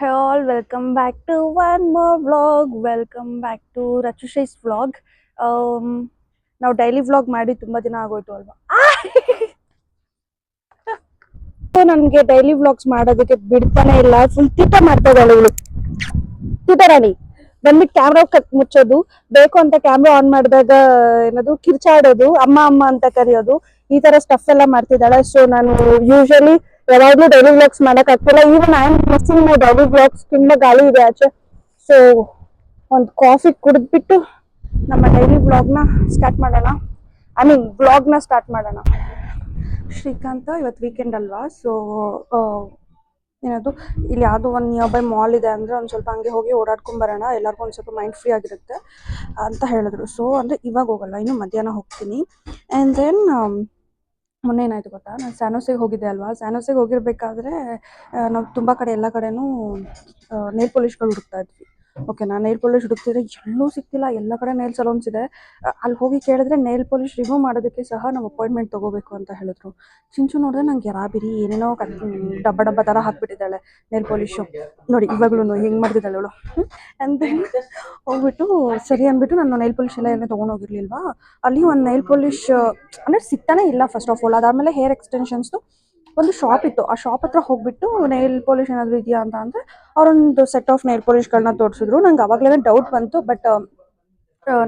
Hey all welcome back to one more vlog welcome back to ರಚುಶೈಸ್ vlog ನಾವು daily vlog ಮಾಡಿ ತುಂಬ ದಿನ ಆಗೋಯ್ತು ಅಲ್ವಾ? ಸೊ ನನಗೆ ಡೈಲಿ ವ್ಲಾಗ್ಸ್ ಮಾಡೋದಕ್ಕೆ ಬಿಡ್ತಾನೆ ಇಲ್ಲ. ಫುಲ್ ತೀಟ ಮಾಡ್ತಾ ಇದ್ದಾಳೆ ಇವಳು. ತೀಟ ರಾಣಿ, ಬಂದ್ಬಿಟ್ಟು ಕ್ಯಾಮ್ರಾ ಕಟ್ ಮುಚ್ಚೋದು. ಬೇಕು ಅಂತ ಕ್ಯಾಮ್ರಾ ಆನ್ ಮಾಡಿದಾಗ ಏನದು, ಕಿರ್ಚಾಡೋದು, ಅಮ್ಮ ಅಮ್ಮ ಅಂತ ಕರೆಯೋದು. ಈ ತರ ಸ್ಟಫ್ ಎಲ್ಲ ಮಾಡ್ತಿದ್ದಾಳೆ. ಸೊ ನಾನು ಯೂಶಲಿ ಯಾವಾಗ್ಲೂ ಡೈಲಿ ವ್ಲಾಗ್ಸ್ ಮಾಡಕ್ ಆಗ್ತಿಲ್ಲ. Even I am missing my daily vlogs ತುಂಬಾ ಗಾಳಿ ಇದೆ ಆಚೆ. ಸೊ ಒಂದು ಕಾಫಿ ಕುಡಿದ್ಬಿಟ್ಟು ನಮ್ಮ ಡೈಲಿ ವ್ಲಾಗ್ನ ಸ್ಟಾರ್ಟ್ ಮಾಡೋಣ. ಐ ಮೀನ್ ವ್ಲಾಗ್ನ ಸ್ಟಾರ್ಟ್ ಮಾಡೋಣ. ಶ್ರೀಕಾಂತ, ಇವತ್ತು ವೀಕೆಂಡ್ ಅಲ್ವಾ? ಸೊ ಏನದು ಇಲ್ಲಿ ಯಾವುದೋ ಒಂದು ನಿಯರ್ ಬೈ ಮಾಲ್ ಇದೆ ಅಂದರೆ ಒಂದು ಸ್ವಲ್ಪ ಹಂಗೆ ಹೋಗಿ ಓಡಾಡ್ಕೊಂಬರೋಣ ಎಲ್ಲರಿಗೂ ಒಂದು ಸ್ವಲ್ಪ ಮೈಂಡ್ ಫ್ರೀ ಆಗಿರುತ್ತೆ ಅಂತ ಹೇಳಿದ್ರು. ಸೊ ಅಂದರೆ ಇವಾಗ ಹೋಗಲ್ಲ, ಇನ್ನು ಮಧ್ಯಾಹ್ನ ಹೋಗ್ತೀನಿ. ಆ್ಯಂಡ್ ದೆನ್ ಮೊನ್ನೆ ಏನಾಯ್ತು ಗೊತ್ತಾ? ನಾನು ಸ್ಯಾನೋಸಿಗೆ ಹೋಗಿದ್ದೆ ಅಲ್ವಾ? ಸ್ಯಾನೋಸಿಗೆ ಹೋಗಿರ್ಬೇಕಾದ್ರೆ ನಾವು ತುಂಬ ಕಡೆ ಎಲ್ಲ ಕಡೆನೂ ನೇಲ್ ಪಾಲಿಷ್ಗಳು ಹುಡುಕ್ತಾ ಇದ್ವಿ. ಓಕೆ ನಾನು ನೈಲ್ ಪಾಲಿಶ್ ಹುಡುಕ್ತಿದ್ರೆ ಎಲ್ಲೂ ಸಿಕ್ತಿಲ್ಲ ಎಲ್ಲ ಕಡೆ ನೈಲ್ ಸಲೂನ್ಸ್ ಇದೆ. ಅಲ್ಲಿ ಹೋಗಿ ಕೇಳಿದ್ರೆ ನೈಲ್ ಪಾಲಿಶ್ ರಿಮೂವ್ ಮಾಡೋದಕ್ಕೆ ಸಹ ನಾವು ಅಪಾಯಿಂಟ್ಮೆಂಟ್ ತೊಗೋಬೇಕು ಅಂತ ಹೇಳಿದ್ರು. ಚಿಂಚು ನೋಡಿದ್ರೆ ನಂಗೆ ರಾಬಿರಿ, ಏನೇನೋ ಡಬ್ಬ ಡಬ್ಬ ಥರ ಹಾಕ್ಬಿಟ್ಟಿದ್ದಾಳೆ ನೈಲ್ ಪಾಲಿಶು ನೋಡಿ ಇವಾಗ್ಲೂ ಹೆಂಗೆ ಮಾಡ್ತಿದ್ದಾಳೆ ಅವಳು. ಅಂತ ಹೋಗ್ಬಿಟ್ಟು ಸರಿ ಅಂದ್ಬಿಟ್ಟು ನಾನು ನೈಲ್ ಪಾಲಿಶ್ ಎಲ್ಲ ಏನೇ ತೊಗೊಂಡೋಗಿರ್ಲಿಲ್ವಾ ಅಲ್ಲಿ ಒಂದು ನೈಲ್ ಪಾಲಿಶ್ ಅಂದರೆ ಸಿಗ್ತಾನೆ ಇಲ್ಲ ಫಸ್ಟ್ ಆಫ್ ಆಲ್ ಅದಾದಮೇಲೆ ಹೇರ್ ಎಕ್ಸ್ಟೆನ್ಷನ್ಸ್ದು ಒಂದು ಶಾಪ್ ಇತ್ತು. ಆ ಶಾಪ್ ಹತ್ರ ಹೋಗ್ಬಿಟ್ಟು ನೈಲ್ ಪಾಲಿಶ್ ಏನಾದ್ರು ಇದೆಯಾ ಅಂತ ಅಂದರೆ ಅವರೊಂದು ಸೆಟ್ ಆಫ್ ನೈಲ್ ಪಾಲಿಶ್ಗಳನ್ನ ತೋರಿಸಿದ್ರು. ನಂಗೆ ಅವಾಗಲೇ ಡೌಟ್ ಬಂತು ಬಟ್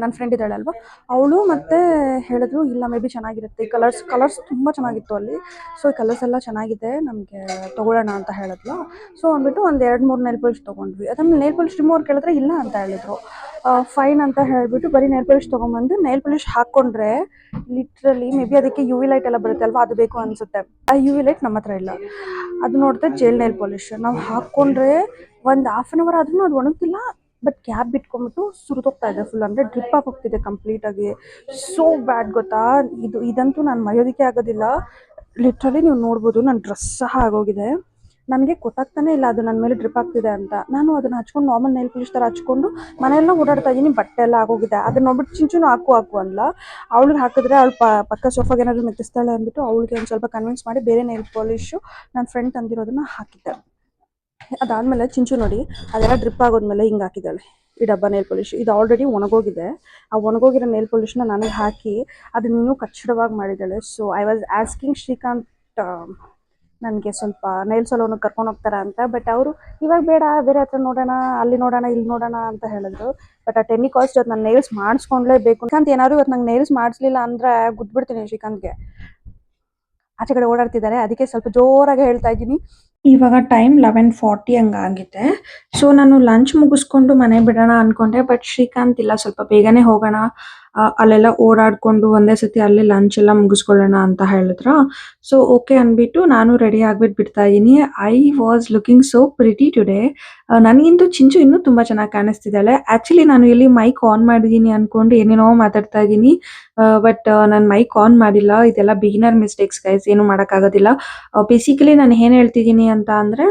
ನನ್ನ ಫ್ರೆಂಡ್ ಇದ್ದಾಳೆ ಅಲ್ವಾ ಅವಳು ಮತ್ತೆ ಹೇಳಿದ್ರು, ಇಲ್ಲ ಮೇ ಬಿ ಚೆನ್ನಾಗಿರುತ್ತೆ. ಕಲರ್ಸ್ ಕಲರ್ಸ್ ತುಂಬ ಚೆನ್ನಾಗಿತ್ತು ಅಲ್ಲಿ. ಸೊ ಈ ಕಲರ್ಸ್ ಎಲ್ಲ ಚೆನ್ನಾಗಿದೆ. ನಮಗೆ ತೊಗೊಳ್ಳೋಣ ಅಂತ ಹೇಳಿದ್ಲು. ಸೊ ಅಂದ್ಬಿಟ್ಟು ಒಂದು ಎರಡು ಮೂರು ನೈಲ್ ಪಾಲಿಶ್ ತೊಗೊಂಡ್ವಿ. ಅದನ್ನು ನೈಲ್ ಪಾಲಿಶ್ ರಿಮೂವರ್ ಕೇಳಿದ್ರೆ ಇಲ್ಲ ಅಂತ ಹೇಳಿದ್ರು. ಫೈನ್ ಅಂತ ಹೇಳಿಬಿಟ್ಟು ಬರೀ ನೈಲ್ ಪಾಲಿಶ್ ತೊಗೊಂಬಂದು ನೈಲ್ ಪಾಲಿಶ್ ಹಾಕ್ಕೊಂಡ್ರೆ ಲಿಟ್ರಲಿ ಮೇ ಬಿ ಅದಕ್ಕೆ ಯು ವಿ ಲೈಟ್ ಎಲ್ಲ ಬರುತ್ತೆ ಅಲ್ವಾ? ಅದು ಬೇಕು ಅನಿಸುತ್ತೆ. ಆ ಯು ವಿ ಲೈಟ್ ನಮ್ಮ ಹತ್ರ ಇಲ್ಲ. ಅದು ನೋಡಿದ್ರೆ ಜೇಲ್ ನೈಲ್ ಪಾಲಿಶ್ ನಾವು ಹಾಕ್ಕೊಂಡ್ರೆ ಒಂದು ಹಾಫ್ ಆನ್ ಅವರ್ ಆದ್ರೂ ಅದು ಒಣಗ್ತಿಲ್ಲ. ಬಟ್ ಕ್ಯಾಬ್ ಬಿಟ್ಕೊಂಡ್ಬಿಟ್ಟು ಸುರಿದೋಗ್ತಾ ಇದೆ ಫುಲ್ ಅಂದರೆ ಡ್ರಿಪ್ ಆಗಿ ಹೋಗ್ತಿದೆ ಕಂಪ್ಲೀಟಾಗಿ ಸೋ ಬ್ಯಾಡ್ ಗೊತ್ತಾ? ಇದು, ಇದಂತೂ ನಾನು ಮರೆಯೋದಕ್ಕೆ ಆಗೋದಿಲ್ಲ. ಲಿಟ್ರಲಿ ನೀವು ನೋಡ್ಬೋದು ನನ್ನ ಡ್ರೆಸ್ ಸಹ ಆಗೋಗಿದೆ. ನನಗೆ ಗೊತ್ತಾಗ್ತಾನೆ ಇಲ್ಲ ಅದು ನನ್ನ ಮೇಲೆ ಡ್ರಿಪ್ ಆಗ್ತಿದೆ ಅಂತ. ನಾನು ಅದನ್ನ ಹಚ್ಕೊಂಡು ನಾರ್ಮಲ್ ನೈಲ್ ಪಾಲಿಶ್ ಥರ ಹಚ್ಕೊಂಡು ಮನೆಯೆಲ್ಲ ಓಡಾಡ್ತಾ ಇದ್ದೀನಿ ಬಟ್ಟೆ ಎಲ್ಲ ಆಗೋಗಿದೆ. ಅದನ್ನ ನೋಡ್ಬಿಟ್ಟು ಚಿಂಚುನು ಹಾಕು ಹಾಕು ಅಲ್ಲ ಅವಳಿಗೆ ಹಾಕಿದ್ರೆ ಅವಳು ಪಕ್ಕ ಸೋಫಾಗೆ ಏನಾದ್ರು ಮೆತ್ತಿಸ್ತಾಳೆ ಅಂದ್ಬಿಟ್ಟು ಅವಳಿಗೆ ಒಂದು ಸ್ವಲ್ಪ ಕನ್ವಿನ್ಸ್ ಮಾಡಿ ಬೇರೆ ನೈಲ್ ಪಾಲಿಶು ನನ್ನ ಫ್ರೆಂಡ್ ತಂದಿರೋದನ್ನ ಹಾಕಿದ್ದೆ. ಅದಾದಮೇಲೆ ಚಿಂಚು ನೋಡಿ, ಅದೆಲ್ಲ ಡ್ರಿಪ್ ಆಗೋದ್ಮೇಲೆ ಹಿಂಗೆ ಹಾಕಿದ್ದಾಳೆ. ಈ ಡಬ್ಬ ನೇಲ್ ಪಾಲಿಶ್ ಇದು ಆಲ್ರೆಡಿ ಒಣಗೋಗಿದೆ. ಆ ಒಣಗೋಗಿರೋ ನೇಲ್ ಪಾಲಿಷ್ನ ನನಗೆ ಹಾಕಿ ಅದನ್ನ ಇನ್ನೂ ಕಚ್ಚಡವಾಗಿ ಮಾಡಿದ್ದಾಳೆ. So I was asking Srikanth ನನಗೆ ಸ್ವಲ್ಪ ನೈಲ್ ಸಲೂನ್ ಕರ್ಕೊಂಡು ಹೋಗ್ತಾರ ಅಂತ ಬಟ್ ಅವರು ಇವಾಗ ಬೇಡ, ಬೇರೆ ಹತ್ರ ನೋಡೋಣ, ಅಲ್ಲಿ ನೋಡೋಣ, ಇಲ್ಲಿ ನೋಡೋಣ ಅಂತ ಹೇಳಿದ್ರು. ಬಟ್ ಆ ಟೆನ್ನಿ ಕಾಸ್ಟ್ ಅದು ನಾನು ನೈಲ್ಸ್ ಮಾಡಿಸ್ಕೊಂಡ್ಲೇಬೇಕು. ಅಂತ ಏನಾದ್ರು ಇವತ್ತು ನಂಗೆ ನೈಲ್ಸ್ ಮಾಡಿಸ್ಲಿಲ್ಲ ಅಂದ್ರೆ ಗುದ್ಬಿಡ್ತೀನಿ ಶ್ರೀಕಾಂತ್ಗೆ. ಆಚೆ ಕಡೆ ಓಡಾಡ್ತಿದ್ದಾರೆ, ಅದಕ್ಕೆ ಸ್ವಲ್ಪ ಜೋರಾಗಿ ಹೇಳ್ತಾ ಇದ್ದೀನಿ. ಇವಾಗ ಟೈಮ್ ಲೆವೆನ್ ಫಾರ್ಟಿ ಹಂಗಾಗಿದೆ. ಸೊ ನಾನು ಲಂಚ್ ಮುಗಿಸ್ಕೊಂಡು ಮನೆ ಬಿಡೋಣ ಅನ್ಕೊಂಡೆ ಬಟ್ ಶ್ರೀಕಾಂತ್ ಇಲ್ಲ, ಸ್ವಲ್ಪ ಬೇಗನೆ ಹೋಗೋಣ ಅಲ್ಲೆಲ್ಲ ಓಡಾಡ್ಕೊಂಡು ಒಂದೇ ಸತಿ ಅಲ್ಲಿ ಲಂಚ್ ಎಲ್ಲ ಮುಗಿಸ್ಕೊಳ್ಳೋಣ ಅಂತ ಹೇಳಿದ್ರು. ಸೊ ಓಕೆ ಅಂದ್ಬಿಟ್ಟು ನಾನು ರೆಡಿ ಆಗ್ಬಿಟ್ಟು ಬಿಡ್ತಾ ಇದ್ದೀನಿ I was looking so pretty today ನನಗಿಂತ ಚಿಂಚು ಇನ್ನೂ ತುಂಬಾ ಚೆನ್ನಾಗಿ ಕಾಣಿಸ್ತಿದ್ದಾಳೆ. ಆಕ್ಚುಲಿ ನಾನು ಇಲ್ಲಿ ಮೈಕ್ ಆನ್ ಮಾಡಿದ್ದೀನಿ ಅನ್ಕೊಂಡು ಏನೇನೋ ಮಾತಾಡ್ತಾ ಇದ್ದೀನಿ ಬಟ್ ನಾನು ಮೈಕ್ ಆನ್ ಮಾಡಿಲ್ಲ. ಇದೆಲ್ಲ ಬಿಗಿನರ್ ಮಿಸ್ಟೇಕ್ಸ್ ಗೈಸ್ ಏನು ಮಾಡೋಕ್ಕಾಗೋದಿಲ್ಲ. ಬೇಸಿಕಲಿ ನಾನು ಏನು ಹೇಳ್ತಿದ್ದೀನಿ ಅಂತ ಅಂದ್ರೆ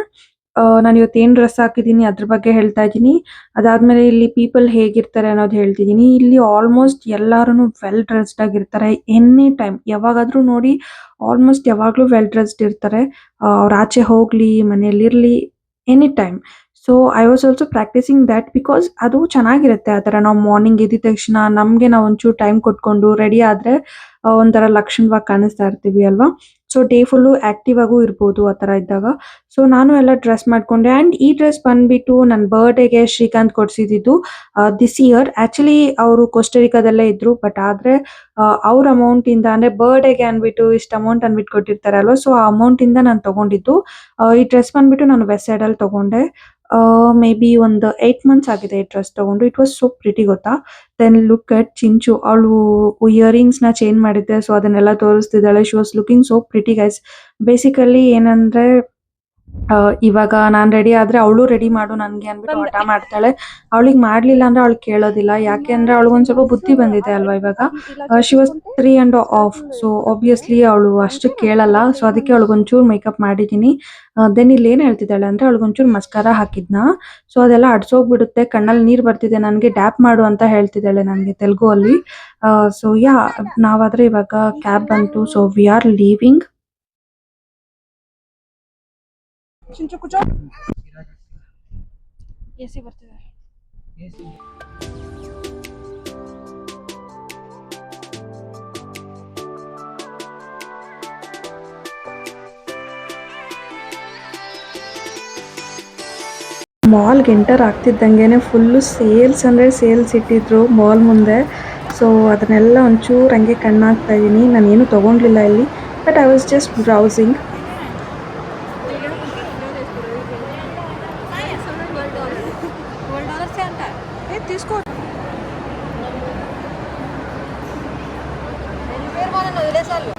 ನಾನು ಇವತ್ತು ಏನ್ ಡ್ರೆಸ್ ಹಾಕಿದ್ದೀನಿ ಅದ್ರ ಬಗ್ಗೆ ಹೇಳ್ತಾ ಇದ್ದೀನಿ. ಅದಾದ್ಮೇಲೆ ಇಲ್ಲಿ ಪೀಪಲ್ ಹೇಗಿರ್ತಾರೆ ಅನ್ನೋದು ಹೇಳ್ತಿದ್ದೀನಿ ಇಲ್ಲಿ ಆಲ್ಮೋಸ್ಟ್ ಎಲ್ಲರೂ ವೆಲ್ ಡ್ರೆಸ್ಡ್ ಆಗಿರ್ತಾರೆ ಎನಿ ಟೈಮ್ ಯಾವಾಗಾದ್ರೂ ನೋಡಿ ಆಲ್ಮೋಸ್ಟ್ ಯಾವಾಗಲೂ ವೆಲ್ ಡ್ರೆಸ್ಡ್ ಇರ್ತಾರೆ. ಅವ್ರು ಆಚೆ ಹೋಗ್ಲಿ ಮನೆಯಲ್ಲಿರ್ಲಿ any time so I was also practising that because ಅದು ಚೆನ್ನಾಗಿರುತ್ತೆ. ಆ ಥರ ನಾವು ಮಾರ್ನಿಂಗ್ ಎದ್ದ ತಕ್ಷಣ ನಮಗೆ ನಾವು ಒಂಚೂರು ಟೈಮ್ ಕೊಟ್ಕೊಂಡು ರೆಡಿ ಆದ್ರೆ ಒಂಥರ ಲಕ್ಷಣವಾಗಿ ಕಾಣಿಸ್ತಾ ಇರ್ತೀವಿ ಅಲ್ವಾ? ಸೊ ಡೇ ಫುಲ್ಲು ಆಕ್ಟಿವ್ ಆಗೂ ಇರ್ಬೋದು ಆ ಥರ ಇದ್ದಾಗ. ಸೊ ನಾನು ಎಲ್ಲ ಡ್ರೆಸ್ ಮಾಡ್ಕೊಂಡೆ. ಆ್ಯಂಡ್ ಈ ಡ್ರೆಸ್ ಬಂದ್ಬಿಟ್ಟು ನನ್ನ ಬರ್ಡೇಗೆ ಶ್ರೀಕಾಂತ್ ಕೊಡ್ಸಿದ್ದು ದಿಸ್ ಇಯರ್ ಆ್ಯಕ್ಚುಲಿ ಅವರು ಕೊಸ್ಟರಿಕಾದಲ್ಲೇ ಇದ್ರು ಬಟ್ ಆದರೆ ಅವ್ರ ಅಮೌಂಟಿಂದ ಅಂದರೆ ಬರ್ಡೇಗೆ ಅಂದ್ಬಿಟ್ಟು ಇಷ್ಟು ಅಮೌಂಟ್ ಅಂದ್ಬಿಟ್ಟು ಕೊಟ್ಟಿರ್ತಾರೆ ಅಲ್ವಾ ಸೊ ಆ ಅಮೌಂಟಿಂದ ನಾನು ತೊಗೊಂಡಿದ್ದು. ಈ ಡ್ರೆಸ್ ಬಂದ್ಬಿಟ್ಟು ನಾನು ವೆಸ್ಟ್ ಅಲ್ಲಿ ತೊಗೊಂಡೆ. ಮೇ ಬಿ ಒಂದು ಏಟ್ ಮಂತ್ಸ್ ಆಗಿದೆ ಈ ಡ್ರೆಸ್ ತಗೊಂಡು. ಇಟ್ ವಾಸ್ ಸೋ ಪ್ರಿಟಿ ಗೊತ್ತಾ? ದೆನ್ ಲುಕ್ ಅಟ್ ಚಿಂಚು ಅವಳು ನ ಚೇಂಜ್ ಮಾಡಿದ್ದೆ ಸೊ ಅದನ್ನೆಲ್ಲ ತೋರಿಸ್ತಿದ್ದಾಳೆ. She was looking so pretty guys basically ಏನಂದ್ರೆ ಇವಾಗ ನಾನು ರೆಡಿ ಆದ್ರೆ ಅವಳು ರೆಡಿ ಮಾಡು ನನ್ಗೆ ಅಂದ್ಬಿಟ್ಟು ಹಠ ಮಾಡ್ತಾಳೆ. ಅವಳಿಗೆ ಮಾಡ್ಲಿಲ್ಲ ಅಂದ್ರೆ ಅವಳು ಕೇಳೋದಿಲ್ಲ. ಯಾಕೆ ಅಂದ್ರೆ ಅವಳಿಗೊಂದ್ ಸ್ವಲ್ಪ ಬುದ್ಧಿ ಬಂದಿದೆ ಅಲ್ವಾ ಇವಾಗ? She was three and half so obviously ಅವಳು ಅಷ್ಟು ಕೇಳಲ್ಲ. ಸೊ ಅದಕ್ಕೆ ಅವಳಿಗೊಂಚೂರು ಮೇಕಪ್ ಮಾಡಿದೀನಿ. ದೆನ್ ಇಲ್ಲಿ ಏನ್ ಹೇಳ್ತಿದ್ದಾಳೆ ಅಂದ್ರೆ ಅವಳಿಗೊಂಚೂರು ಮಸ್ಕಾರ ಹಾಕಿದ್ನ. ಸೊ ಅದೆಲ್ಲ ಅಡ್ಸೋಗ್ಬಿಡುತ್ತೆ. ಕಣ್ಣಲ್ಲಿ ನೀರ್ ಬರ್ತಿದೆ. ನನಗೆ ಡ್ಯಾಪ್ ಮಾಡು ಅಂತ ಹೇಳ್ತಿದ್ದಾಳೆ ನನಗೆ ತೆಲುಗು ಅಲ್ಲಿ. ಸೊ ಯಾ ನಾವಾದ್ರೆ ಇವಾಗ ಕ್ಯಾಬ್ ಬಂತು. So we are leaving Chinchu ಕುಚೋ A C ಬರ್ತಿದ್ದಾರೆ ಮಾಲ್ಗೆ ಎಂಟರ್ ಆಗ್ತಿದ್ದಂಗೆ ಫುಲ್ಲು ಸೇಲ್ಸ್ ಅಂದರೆ ಸೇಲ್ಸ್ ಇಟ್ಟಿದ್ರು ಮಾಲ್ ಮುಂದೆ. ಸೊ ಅದನ್ನೆಲ್ಲ ಒಂಚೂರು ಹಂಗೆ ಕಣ್ಣಾಗ್ತಾ ಇದ್ದೀನಿ ನಾನೇನು ತೊಗೊಂಡಿಲ್ಲ ಇಲ್ಲಿ. But I was just browsing తీసుకో. వదిలేసారు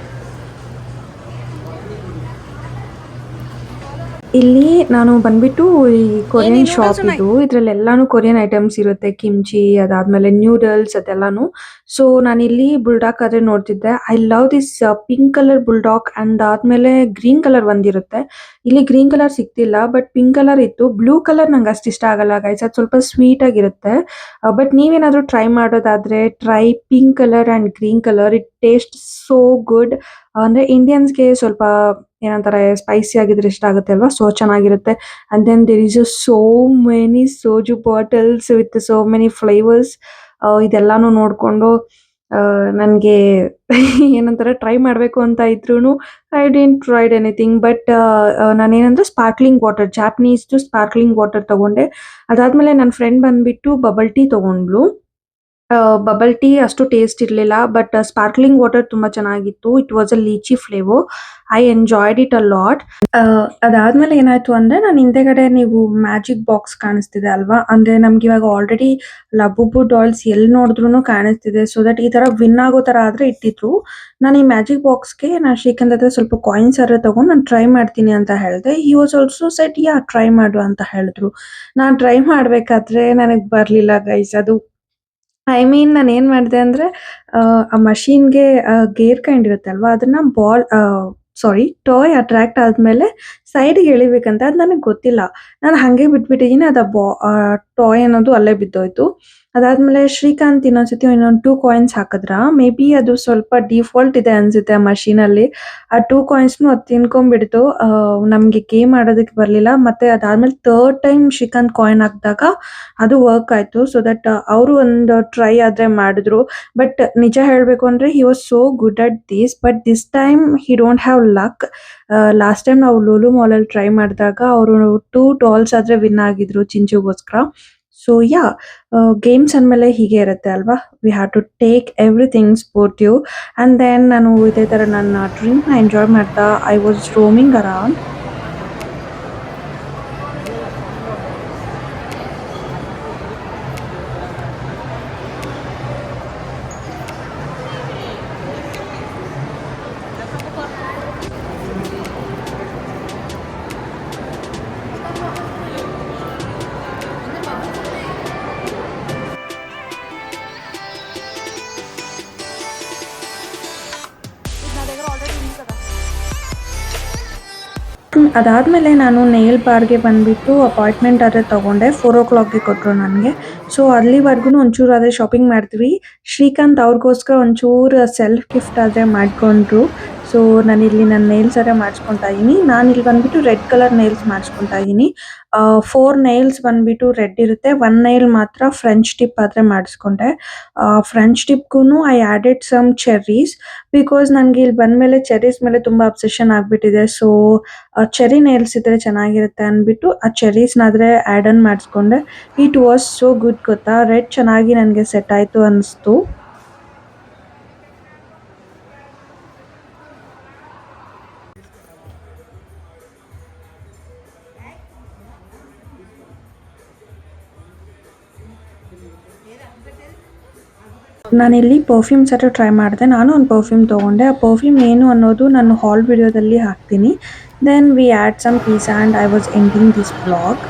ಇಲ್ಲಿ ನಾನು ಬಂದ್ಬಿಟ್ಟು ಈ ಕೊರಿಯನ್ ಶಾಪ್ ಇದು. ಇದ್ರಲ್ಲಿ ಎಲ್ಲಾನು ಕೊರಿಯನ್ ಐಟಮ್ಸ್ ಇರುತ್ತೆ. ಕಿಮ್ಚಿ ಅದಾದ್ಮೇಲೆ ನ್ಯೂಡಲ್ಸ್ ಅದೆಲ್ಲಾನು. ಸೊ ನಾನು ಇಲ್ಲಿ ಬುಲ್ಡಾಕ್ ಆದ್ರೆ ನೋಡ್ತಿದ್ದೆ. I love this pink colour Buldak and ಆದ್ಮೇಲೆ ಗ್ರೀನ್ ಕಲರ್ ಬಂದಿರುತ್ತೆ ಇಲ್ಲಿ ಗ್ರೀನ್ ಕಲರ್ ಸಿಕ್ತಿಲ್ಲ ಬಟ್ ಪಿಂಕ್ ಕಲರ್ ಇತ್ತು. ಬ್ಲೂ ಕಲರ್ ನಂಗೆ ಅಷ್ಟು ಇಷ್ಟ ಆಗಲ್ಲ ಗೈಸ್ ಅದು ಸ್ವಲ್ಪ ಸ್ವೀಟ್ ಆಗಿರುತ್ತೆ. Uh, ಬಟ್ ನೀವೇನಾದ್ರೂ ಟ್ರೈ ಮಾಡೋದಾದ್ರೆ try pink colour and green colour it taste so good ಅಂದ್ರೆ ಇಂಡಿಯನ್ಸ್ಗೆ ಸ್ವಲ್ಪ ಏನಂತಾರೆ ಸ್ಪೈಸಿ ಆಗಿದ್ರೆ ಇಷ್ಟ ಆಗುತ್ತೆ ಅಲ್ವಾ? ಸೋ ಚೆನ್ನಾಗಿರುತ್ತೆ. And then there is so many soju bottles with so many flavours ಇದೆಲ್ಲಾನು ನೋಡ್ಕೊಂಡು ನನಗೆ ಏನಂತಾರೆ ಟ್ರೈ ಮಾಡಬೇಕು ಅಂತ ಇದ್ರು I didn't tried anything but ನಾನೇನಂದ್ರೆ sparkling water ಜಾಪನೀಸ್ದು ಸ್ಪಾರ್ಕ್ಲಿಂಗ್ ವಾಟರ್ ತಗೊಂಡೆ. ಅದಾದ್ಮೇಲೆ ನನ್ನ ಫ್ರೆಂಡ್ ಬಂದ್ಬಿಟ್ಟು ಬಬಲ್ ಟೀ ತಗೊಂಡ್ಲು ಬಬಲ್ ಟೀ ಅಷ್ಟು ಟೇಸ್ಟ್ ಇರಲಿಲ್ಲ ಬಟ್ ಸ್ಪಾರ್ಕ್ಲಿಂಗ್ ವಾಟರ್ ತುಂಬಾ ಚೆನ್ನಾಗಿತ್ತು. It was a lychee flavour I enjoyed it a lot ಅದಾದ್ಮೇಲೆ ಏನಾಯ್ತು ಅಂದ್ರೆ ನಾನು ಹಿಂದೆಗಡೆ ನೀವು ಮ್ಯಾಜಿಕ್ ಬಾಕ್ಸ್ ಕಾಣಿಸ್ತಿದೆ ಅಲ್ವಾ? ಅಂದ್ರೆ ನಮ್ಗೆ ಇವಾಗ ಆಲ್ರೆಡಿ ಲಬುಬು ಡಾಲ್ಸ್ ಎಲ್ಲಿ ನೋಡಿದ್ರು ಕಾಣಿಸ್ತಿದೆ ಸೊ ದಟ್ ಈ ತರ ವಿನ್ ಆಗೋ ತರ ಆದ್ರೆ ಇಟ್ಟಿದ್ರು. ನಾನು ಈ ಮ್ಯಾಜಿಕ್ ಬಾಕ್ಸ್ಗೆ ನಾನು ಶ್ರೀಕಾಂತ್ ಹತ್ರ ಸ್ವಲ್ಪ ಕಾಯಿನ್ಸ್ ಅರ ತಗೊಂಡು ನಾನು ಟ್ರೈ ಮಾಡ್ತೀನಿ ಅಂತ ಹೇಳಿದೆ. ಈ was also set yeah try ಮಾಡು ಅಂತ ಹೇಳಿದ್ರು. ನಾನು ಟ್ರೈ ಮಾಡ್ಬೇಕಾದ್ರೆ ನನಗೆ ಬರ್ಲಿಲ್ಲ ಗೈಸ್ ಅದು ಐ ಮೀನ್ ನಾನು ಏನ್ ಮಾಡಿದೆ ಅಂದ್ರೆ, ಆ ಮಷೀನ್ಗೆ ಗೇರ್ ಕೈಂಡ್ ಇರುತ್ತೆ ಅಲ್ವಾ ಅದನ್ನ ಬಾಲ್ ಸಾರಿ ಟಾಯ್ ಅಟ್ರಾಕ್ಟ್ ಆದ್ಮೇಲೆ ಸೈಡ್ಗೆ ಎಳಿಬೇಕಂತ ಅದು ನನಗೆ ಗೊತ್ತಿಲ್ಲ. ನಾನು ಹಾಗೆ ಬಿಟ್ಬಿಟ್ಟಿದ್ದೀನಿ ಅದು ಬಾ ಟಾಯ್ ಅನ್ನೋದು ಅಲ್ಲೇ ಬಿದ್ದೋಯ್ತು. ಅದಾದ್ಮೇಲೆ ಶ್ರೀಕಾಂತ್ ಇನ್ನೊಂದ್ಸತಿ ಇನ್ನೊಂದು ಟೂ ಕಾಯಿನ್ಸ್ ಹಾಕಿದ್ರ. ಮೇ ಬಿ ಅದು ಸ್ವಲ್ಪ ಡಿಫಾಲ್ಟ್ ಇದೆ ಅನ್ಸುತ್ತೆ ಆ ಮಷೀನಲ್ಲಿ ಆ ಟೂ ಕಾಯಿನ್ಸ್ನು ಅದು ತಿನ್ಕೊಂಡ್ಬಿಡ್ತು. ನಮಗೆ ಗೇಮ್ ಆಡೋದಕ್ಕೆ ಬರಲಿಲ್ಲ. ಮತ್ತೆ ಅದಾದ್ಮೇಲೆ ಥರ್ಡ್ ಟೈಮ್ ಶ್ರೀಕಾಂತ್ ಕಾಯಿನ್ ಹಾಕಿದಾಗ ಅದು ವರ್ಕ್ ಆಯ್ತು. ಸೊ ದಟ್ ಅವರು ಒಂದು ಟ್ರೈ ಆದ್ರೆ ಮಾಡಿದ್ರು. ಬಟ್ ನಿಜ ಹೇಳಬೇಕು ಅಂದ್ರೆ he was so good at this but this time he don't have luck last time ನಾವು ಲೂಲು ಅಲ್ಲಿ ಟ್ರೈ ಮಾಡಿದಾಗ ಅವರು ಟೂ ಟಾಲ್ಸ್ ಆದ್ರೆ ವಿನ್ ಆಗಿದ್ರು ಚಿಂಚುಗೋಸ್ಕರ. ಸೊ ಯಾ ಗೇಮ್ಸ್ ಅಂದಮೇಲೆ ಹೀಗೆ ಇರುತ್ತೆ ಅಲ್ವಾ? We have to take everything sportive and then ನಾನು ಇದೇ ಥರ ನನ್ನ ಡ್ರೀಮ್ನ ಎಂಜಾಯ್ ಮಾಡ್ತಾ ಐ ವಾಸ್ ರೋಮಿಂಗ್ ಅರೌಂಡ್ ಅದಾದ್ಮೇಲೆ ನಾನು ನೇಲ್ ಬಾರ್ಗೆ ಬಂದ್ಬಿಟ್ಟು ಅಪಾಯಿಂಟ್ಮೆಂಟ್ ಆದರೆ ತಗೊಂಡೆ. ಫೋರ್ ಓ ಕ್ಲಾಕ್ಗೆ ಕೊಟ್ಟರು ನನಗೆ. ಸೊ ಅಲ್ಲಿವರೆಗೂ ಒಂಚೂರು ಆದರೆ ಶಾಪಿಂಗ್ ಮಾಡ್ತೀವಿ. ಶ್ರೀಕಾಂತ್ ಅವ್ರಿಗೋಸ್ಕರ ಒಂಚೂರು ಸೆಲ್ಫ್ ಗಿಫ್ಟ್ ಆದರೆ ಮಾಡ್ಕೊಂಡ್ರು. ಸೊ ನಾನಿಲ್ಲಿ ನನ್ನ ನೇಲ್ಸ್ ಅರೆ ಮಾಡಿಸ್ಕೊತಾ ಇದ್ದೀನಿ. ನಾನಿಲ್ಲಿ ಬಂದ್ಬಿಟ್ಟು ರೆಡ್ ಕಲರ್ ನೇಲ್ಸ್ ಮಾಡಿಸ್ಕೊತಾ ಇದ್ದೀನಿ. ಫೋರ್ ನೈಲ್ಸ್ ಬಂದ್ಬಿಟ್ಟು ರೆಡ್ ಇರುತ್ತೆ. ಒನ್ ನೈಲ್ ಮಾತ್ರ ಫ್ರೆಂಚ್ ಟಿಪ್ ಆದ್ರೆ ಮಾಡಿಸ್ಕೊಂಡೆ. French ಟಿಪ್ಗೂ I added some cherries because ನನಗೆ ಇಲ್ಲಿ ಬಂದ್ಮೇಲೆ ಚೆರ್ರೀಸ್ ಮೇಲೆ ತುಂಬಾ ಅಬ್ಸೆಷನ್ ಆಗಿಬಿಟ್ಟಿದೆ. ಸೊ ಚೆರಿ ನೈಲ್ಸ್ ಇದ್ದರೆ ಚೆನ್ನಾಗಿರುತ್ತೆ ಅಂದ್ಬಿಟ್ಟು ಆ ಚೆರೀಸ್ನಾದರೆ ಆ್ಯಡ್ ಆನ್ ಮಾಡಿಸ್ಕೊಂಡೆ. ಇಟ್ ವಾಸ್ ಸೋ ಗುಡ್ ಗೊತ್ತಾ? ರೆಡ್ ಚೆನ್ನಾಗಿ ನನಗೆ ಸೆಟ್ ಆಯಿತು ಅನಿಸ್ತು. ನಾನಿಲ್ಲಿ ಪರ್ಫ್ಯೂಮ್ ಸೆಟ್ ಟ್ರೈ ಮಾಡಿದೆ. ನಾನು ಒಂದು ಪರ್ಫ್ಯೂಮ್ ತೊಗೊಂಡೆ. ಆ ಪರ್ಫ್ಯೂಮ್ ಏನು ಅನ್ನೋದು ನಾನು ಹಾಲ್ ವಿಡಿಯೋದಲ್ಲಿ ಹಾಕ್ತೀನಿ. Then we add some piece and I was ending this blog